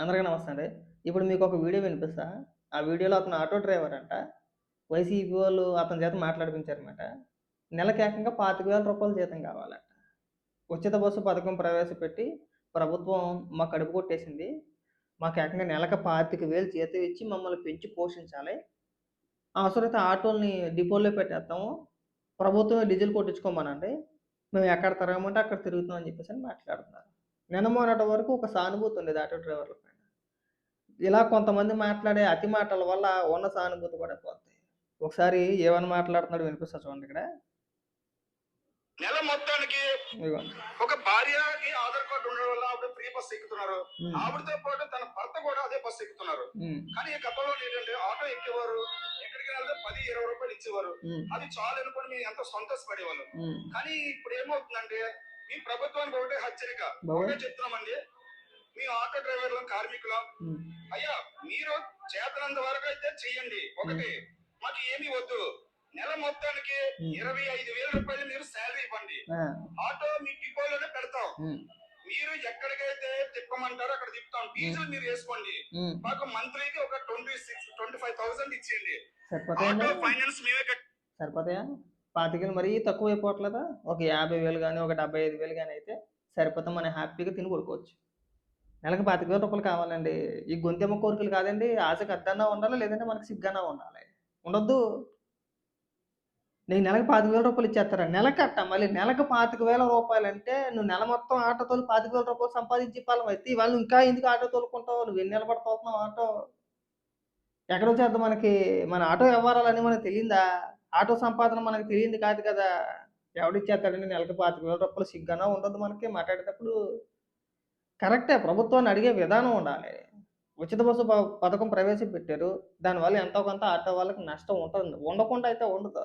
అందరికీ నమస్తే అండి. ఇప్పుడు మీకు ఒక వీడియో వినిపిస్తా. ఆ వీడియోలో అతను ఆటో డ్రైవర్ అంట. వైసీపీ వాళ్ళు అతని చేత మాట్లాడిపించారన్నమాట. నెలకి ఏకంగా పాతిక వేల రూపాయల జీతం కావాలంట. ఉచిత బస్సు పథకం ప్రవేశపెట్టి ప్రభుత్వం మా కడుపు కొట్టేసింది. మాకు ఏకంగా నెలకు పాతిక వేలు జీతం ఇచ్చి మమ్మల్ని పెంచి పోషించాలి. అవసరమైతే ఆటోల్ని డిపోలో పెట్టేస్తాము. ప్రభుత్వమే డీజిల్ కొట్టించుకోమనండి. మేము ఎక్కడ తిరగమంటే అక్కడ తిరుగుతున్నాం అని చెప్పేసి అని మాట్లాడుతున్నారు. నిన్న మొన్నటి వరకు ఒక సానుభూతి ఉండేది ఆటో డ్రైవర్లపై. ఇలా కొంతమంది మాట్లాడే అతి మాటల వల్ల ఉన్న సానుభూతి కూడా పోతాయి. ఒకసారి ఏమని మాట్లాడుతున్నాడు వినిపిస్తా చూడండి ఇక్కడ. నెల మొత్తానికి ఒక భార్యకి ఆధార్ కార్డు ఉండడం వల్ల ఆవిడ ఫ్రీ బస్ ఎక్కుతున్నారు. ఆవిడతో పాటు తన భర్త కూడా అదే బస్ ఎక్కుతున్నారు. కానీ ఈ గతంలో ఏంటంటే ఆటో ఎక్కేవారు ఎక్కడికి వెళ్తే పది ఇరవై రూపాయలు ఇచ్చేవారు. అది చాలు అనుకుని మేము ఎంతో సంతోషపడేవాళ్ళు. కానీ ఇప్పుడు ఏమవుతుందంటే మీ ప్రభుత్వానికి ఒకటే హెచ్చరిక. ఒకటే చెప్తున్నామండి మీ ఆటో డ్రైవర్లు కార్మికులు అయ్యా మీరు చేతనంత వరకు అయితే చెయ్యండి ఒకటి మాకు ఏమీ వద్దు. నెల మొత్తానికి. ఇరవై ఐదు వేల రూపాయలు మీరు శాలరీ ఇవ్వండి. ఆటో మీ డిపోలోనే పెడతాం. మీరు ఎక్కడికైతే తిప్పమంటారో అక్కడ తిప్పుతాం. డీజిల్ మీరు వేసుకోండి. మాకు మంత్లీకి ఒక twenty six twenty five thousand ఇచ్చేయండి. ఫైనాన్స్ మేమే సరిపోతాయా? పాతికలు మరీ తక్కువ అయిపోవట్లేదా? ఒక యాభై వేలు కానీ ఒక డెబ్బై ఐదు వేలు కానీ అయితే సరిపోతే మనం హ్యాపీగా తిని పడుకోవచ్చు. నెలకు పాతిక వేల రూపాయలు కావాలండి. ఈ గొంతెమ్మ కోరికలు కాదండి. ఆశకు అద్దన్నా ఉండాలి? లేదంటే మనకి సిగ్గన్నా ఉండాలి. ఉండొద్దు. నీకు నెలకు పాతిక వేల రూపాయలు ఇచ్చేస్తారా? నెలకట్ట మళ్ళీ నెలకు పాతిక వేల రూపాయలు అంటే నువ్వు నెల మొత్తం ఆటో తోలు పాతిక వేల రూపాయలు సంపాదించి పాలం అయితే వాళ్ళు ఇంకా ఎందుకు ఆటో తోలుకుంటావు? నువ్వు ఎన్ని నిలబడిపోతున్నావు ఆటో? ఎక్కడో చేద్దాం మనకి? మన ఆటో వ్యవహారాలని మనకు తెలియదా? ఆటో సంపాదన మనకు తెలియంది కాదు కదా? ఎవడిచ్చేస్తాడండి నెలకు పాతిక వేల రూపాయలు సిగ్గానో ఉండదు మనకి. మాట్లాడేటప్పుడు కరెక్టే. ప్రభుత్వాన్ని అడిగే విధానం ఉండాలి. ఉచిత బస్సు ప- పథకం ప్రవేశపెట్టారు. దానివల్ల ఎంతో కొంత ఆటో వాళ్ళకి నష్టం ఉంటుంది. ఉండకుండా అయితే ఉండదు.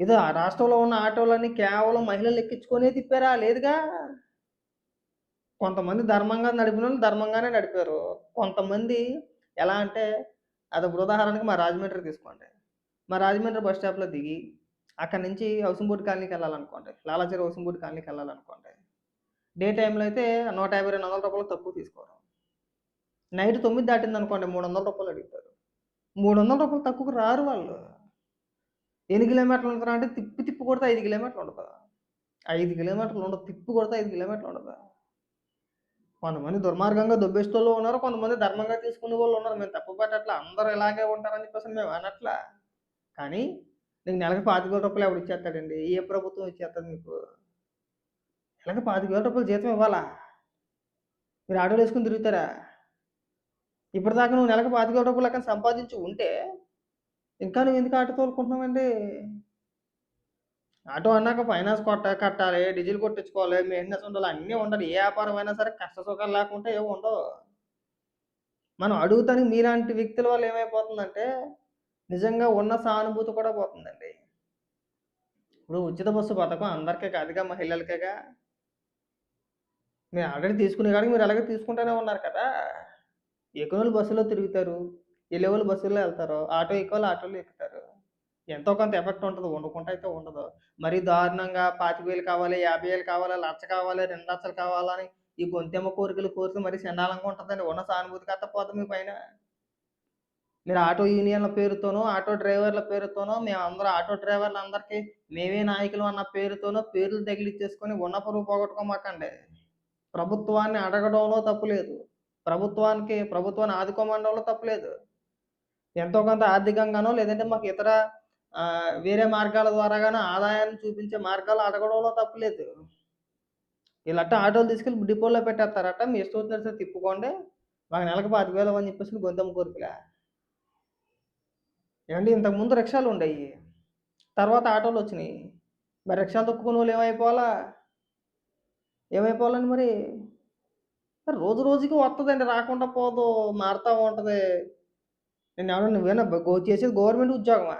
ఇది ఆ రాష్ట్రంలో ఉన్న ఆటోలన్నీ కేవలం మహిళలు ఎక్కించుకొనే తిప్పారా? లేదుగా. కొంతమంది ధర్మంగా నడిపిన వాళ్ళు ధర్మంగానే నడిపారు. కొంతమంది ఎలా అంటే అది ఇప్పుడు ఉదాహరణకి మా రాజమండ్రి తీసుకోండి. మా రాజమండ్రి బస్ స్టాప్లో దిగి అక్కడి నుంచి హౌసింగ్బోర్డ్ కాలనీకి వెళ్ళాలనుకోండి. లాలాచేరి హౌసింగ్బోర్డ్ కాలనీకి వెళ్ళాలనుకోండి. డే టైంలో అయితే నూట యాభై రెండు వందల రూపాయలు తక్కువ తీసుకోవడం నైట్ తొమ్మిది దాటింది అనుకోండి మూడు వందల రూపాయలు అడుగుతారు. మూడు వందల రూపాయలు తక్కువకు రారు వాళ్ళు. ఎన్ని కిలోమీటర్లు ఉంటారు అంటే తిప్పి తిప్పి కొడితే ఐదు కిలోమీటర్లు ఉండదు ఐదు కిలోమీటర్లు ఉండదు తిప్పి కొడితే ఐదు కిలోమీటర్లు ఉండదు? కొంతమంది దుర్మార్గంగా దొబ్బేస్తూ ఉన్నారు కొంతమంది ధర్మంగా తీసుకునే వాళ్ళు ఉన్నారు. మేము తప్పు పట్టట్లా అందరూ ఇలాగే ఉంటారని చెప్పేసి మేము అనట్లా. కానీ నీకు నెలకి పాతిక వేల రూపాయలు ఎవరు ఇచ్చేస్తాడండి? ఏ ప్రభుత్వం ఇచ్చేస్తుంది మీకు ఇలాగ పాతిక వేల రూపాయలు జీతం ఇవ్వాలా? మీరు ఆటోలు వేసుకుని తిరుగుతారా? ఇప్పటిదాకా నువ్వు నెలకు పాతిక వేల రూపాయలు అక్కడ సంపాదించి ఉంటే ఇంకా నువ్వు ఎందుకు ఆటో తోలుకుంటున్నావండి? ఆటో అన్నాక ఫైనాన్స్ కొట్ట కట్టాలి డీజిల్ కొట్టించుకోవాలి మెయింటెనెన్స్ ఉండాలి అన్నీ ఉండాలి. ఏ వ్యాపారం అయినా సరే కష్ట సుఖాలు లేకుంటే ఏమి ఉండవు. మనం అడుగుతానికి మీలాంటి వ్యక్తుల వల్ల ఏమైపోతుందంటే నిజంగా ఉన్న సానుభూతి కూడా పోతుందండి. ఇప్పుడు ఉచిత బస్సు పథకం అందరికీ కాదుగా మహిళలకేగా. మీరు ఆల్రెడీ తీసుకునే కాడికి మీరు అలాగే తీసుకుంటూనే ఉన్నారు కదా. ఎక్కువ బస్సులో తిరుగుతారు. వెళ్ళే వాళ్ళు బస్సులో వెళ్తారు ఆటో ఎక్కువ ఆటోలో ఎక్కుతారు. ఎంతో కొంత ఎఫెక్ట్ ఉంటుంది. వండుకుంటా అయితే ఉండదు. మరీ దారుణంగా పాతిక వేలు కావాలి యాభై వేలు కావాలి లక్ష కావాలి రెండు లక్షలు కావాలని ఈ గొంతెమ్మ కోరికలు కోరిక మరీ చండాలంగా ఉంటుందండి. ఉన్న సానుభూతి కథ పోతుంది మీ పైన. మీరు ఆటో యూనియన్ల పేరుతోనో ఆటో డ్రైవర్ల పేరుతోనో మేము అందరూ ఆటో డ్రైవర్లందరికీ మేమే నాయకులు అన్న పేరుతోనో పేర్లు తగిలిచ్చేసుకొని ఉన్న పరువు పోగొట్టుకోమాకండి. ప్రభుత్వాన్ని అడగడంలో తప్పులేదు ప్రభుత్వానికి ప్రభుత్వాన్ని ఆదుకోమనడంలో తప్పులేదు ఎంతో కొంత ఆర్థికంగానో లేదంటే మాకు ఇతర వేరే మార్గాల ద్వారాగానో ఆదాయాన్ని చూపించే మార్గాలు అడగడంలో తప్పులేదు వీళ్ళట్ట ఆటోలు తీసుకెళ్ళి డిపోలో పెట్టేస్తారట. మీ ఇష్టం వచ్చినట్టు తిప్పుకోండి. మాకు నెలకు పాతిక వేలు అని చెప్పేసి గొంతమ్మ కోరికలే. ఏమండి ఇంతకుముందు రిక్షాలు ఉండేవి తర్వాత ఆటోలు వచ్చినాయి. మరి రిక్షాలు తొక్కుకునే వాళ్ళు ఏమైపోవాలా? ఏమైపోవాలండి మరి? మరి రోజు రోజుకి వస్తుందండి రాకుండా పోదు మారుతూ ఉంటుంది. నేను ఎవరు నువ్వేనా గో చేసేది గవర్నమెంట్ ఉద్యోగమా?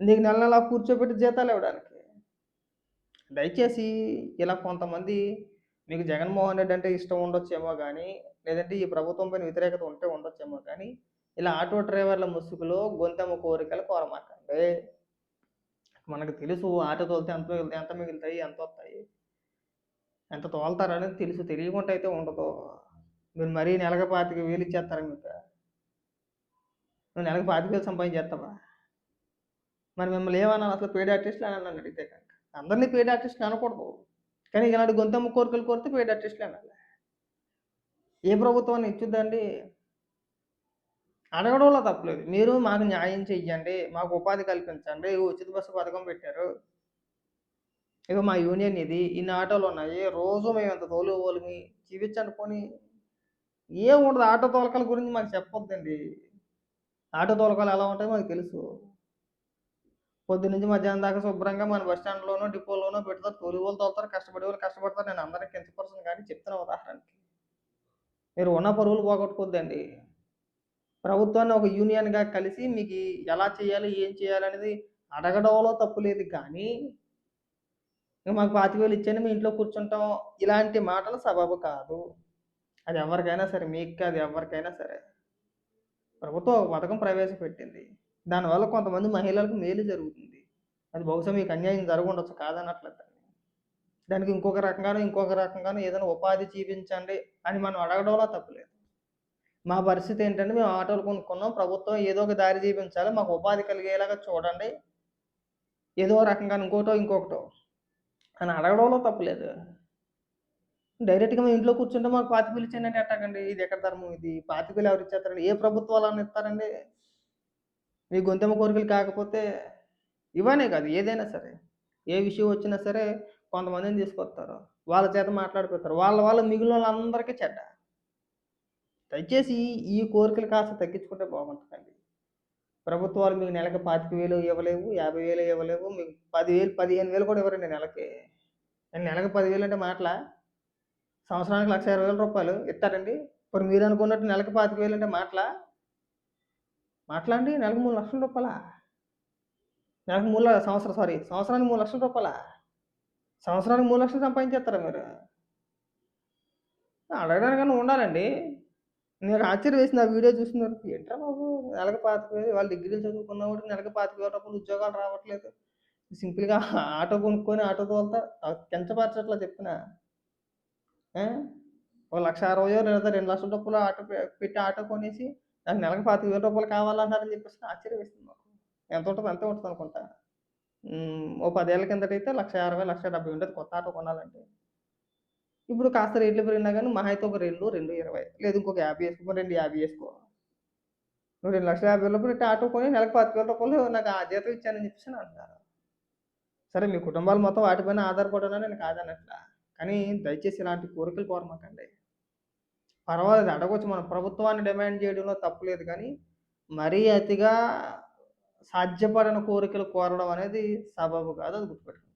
నీకు నెల నెల కూర్చోబెట్టి జీతాలు ఇవ్వడానికి. దయచేసి ఇలా కొంతమంది మీకు జగన్మోహన్ రెడ్డి అంటే ఇష్టం ఉండొచ్చేమో కానీ లేదంటే ఈ ప్రభుత్వం పైన వ్యతిరేకత ఉంటే ఉండొచ్చేమో కానీ ఇలా ఆటో డ్రైవర్ల ముసుగులో గొంతెమ్మ కోరికలు కోరమాకండి. మనకు తెలుసు ఆటో తోలితే ఎంత ఎంత మిగులుతాయి ఎంత వస్తాయి. ఎంత తోలుతారనేది తెలుసు. తెలియకుండా అయితే ఉండదు. మీరు మరీ నెలకు పాతిక వేలు ఇచ్చేస్తారా మీకు? నువ్వు నెలకు పాతిక వేలు సంపాదించేస్తావా? మరి మిమ్మల్ని ఏమన్నా అసలు పేడ్ ఆర్టిస్టులు అని అన్నాను అడిగితే కనుక. అందరినీ పేడ్ ఆర్టిస్టులు అనకూడదు. కానీ ఇలాంటి గొంతమ్మ కోరికలు కోరితే పేడ్ ఆర్టిస్టులు అనాలి. ఏ ప్రభుత్వాన్ని ఇచ్చుద్దండి? అడగడంలో తప్పలేదు. మీరు మాకు న్యాయం చెయ్యండి. మాకు ఉపాధి కల్పించండి. ఉచిత బస్సు పథకం పెట్టారు. ఇగో మా యూనియన్ ఇది ఇన్ని ఆటోలు ఉన్నాయి. రోజు మేము ఎంత తోలు ఓలిమి చూపించండి పోనీ ఆటో తోలకాల గురించి మాకు చెప్పొద్దండి. ఆటో తోలకాలు ఎలా ఉంటాయో మాకు తెలుసు. పొద్దు నుంచి మధ్యాహ్నం దాకా శుభ్రంగా మన బస్ స్టాండ్లోనో డిపోలోనో పెడతారు తోలి వాళ్ళు తోలుతారు. కష్టపడే వాళ్ళు కష్టపడతారు. నేను అందరికీ కించపరుస్తాను కానీ చెప్తున్నా ఉదాహరణకి. మీరు ఉన్న పరువులు పోగొట్టుకోద్దండి ప్రభుత్వాన్ని ఒక యూనియన్గా కలిసి మీకు ఎలా చేయాలి ఏం చేయాలి అనేది అడగడంలో తప్పు లేదు. కానీ ఇక మాకు పాతిక వేలు ఇచ్చేయండి మీ ఇంట్లో కూర్చుంటాం. ఇలాంటి మాటలు సబబు కాదు. అది ఎవరికైనా సరే మీకు అది ఎవరికైనా సరే. ప్రభుత్వం ఒక పథకం ప్రవేశపెట్టింది. దానివల్ల కొంతమంది మహిళలకు మేలు జరుగుతుంది. అది బహుశా మీకు అన్యాయం జరగundొచ్చు కాదనట్లేదు దానికి ఇంకొక రకంగానో ఇంకొక రకంగానో ఏదైనా ఉపాధి చూపించండి అని మనం అడగడంలో తప్పులేదు మా పరిస్థితి ఏంటంటే మేము ఆటోలు కొనుక్కున్నాం. ప్రభుత్వం ఏదో ఒక దారి చూపించాలి. మాకు ఉపాధి కలిగేలాగా చూడండి. ఏదో రకంగా ఇంకోటో ఇంకొకటో. అని అడగడంలో తప్పులేదు డైరెక్ట్గా మేము ఇంట్లో కూర్చుంటే మాకు పాతికలు ఇచ్చేయండి ఎట్టాకండి ఇది ఎక్కడ ధర్మం ఇది? పాతికలు ఎవరు ఇచ్చేస్తారండి? ఏ ప్రభుత్వాలు అని ఇస్తారండి? మీ గొంతెమ్మ కోరికలు కాకపోతే ఇవనే కాదు ఏదైనా సరే. ఏ విషయం వచ్చినా సరే కొంతమందిని తీసుకొస్తారు? వాళ్ళ చేత మాట్లాడిపోతారు. వాళ్ళ వాళ్ళ మిగిలిన వాళ్ళందరికీ చెడ్డ. దయచేసి ఈ కోరికలు కాస్త తగ్గించుకుంటే బాగుంటుందండి. ప్రభుత్వాలు మీకు నెలకి పాతిక వేలు ఇవ్వలేవు యాభై వేలు ఇవ్వలేవు మీకు పదివేలు పదిహేను వేలు కూడా ఇవ్వరండి నెలకి. నేను నెలకి పదివేలు అంటే మాటలా? సంవత్సరానికి లక్ష ఇరవై వేల రూపాయలు ఇస్తారండి. ఇప్పుడు మీరు అనుకున్నట్టు నెలకి పాతిక వేలు అంటే మాటలా? మాట్లాడండి నెలకు మూడు లక్షల రూపాయలా? నెలకు మూడు సంవత్సరం సారీ సంవత్సరానికి మూడు లక్షల రూపాయలా? సంవత్సరానికి మూడు లక్షలు సంపాదించేస్తారా మీరు? అడగడానికన్నా ఉండాలండి. నేను ఆశ్చర్య వేసింది. ఆ వీడియో చూస్తున్నారు. ఏంట్రా బాబు? నెలకు పాతిక వేలు. వాళ్ళు డిగ్రీలు చదువుకున్న చదువుకున్నవాడు నెలకు పాతిక వేల రూపాయలు ఉద్యోగాలు రావట్లేదు. సింపుల్గా ఆటో కొనుక్కొని ఆటో తోలుతా. కెంచపరచట్లా చెప్పిన. ఒక లక్ష అరవై లేదా రెండు లక్షల రూపాయలు ఆటో పెట్టి ఆటో కొనేసి నాకు నెలకు పాతిక వేల రూపాయలు కావాలన్నారని చెప్పేసి ఆశ్చర్య వేస్తుంది మాకు. ఎంత ఉంటుంది ఎంత ఉంటుంది అనుకుంటా ఓ పదేళ్ళ కిందట అయితే లక్ష అరవై లక్ష డెబ్బై ఉంటుంది కొత్త ఆటో కొనాలంటే. ఇప్పుడు కాస్త రేట్లు పెరిగినా కానీ మహా అయితే ఒక రెండు రెండు ఇరవై. లేదు ఇంకొక యాభై వేసుకో రెండు యాభై వేసుకో. నువ్వు రెండు లక్షల యాభై వేలకు రూపాయలు ఆటో కొని నెలకు పది వేల రూపాయలు నాకు ఆ జీతం ఇచ్చానని చెప్పేసి అంటున్నారు అంటారు సరే మీ కుటుంబాలు మొత్తం వాటిపైన ఆధారపడాలని నేను కాదనట్లా. కానీ దయచేసి ఇలాంటి కోరికలు కోరమాకండి. పర్వాలేదు అడగవచ్చు మన ప్రభుత్వాన్ని డిమాండ్ చేయడంలో తప్పులేదు కానీ మరీ అతిగా సాధ్యపడని కోరికలు కోరడం అనేది సబబు కాదు అది గుర్తుపెట్టుకోండి.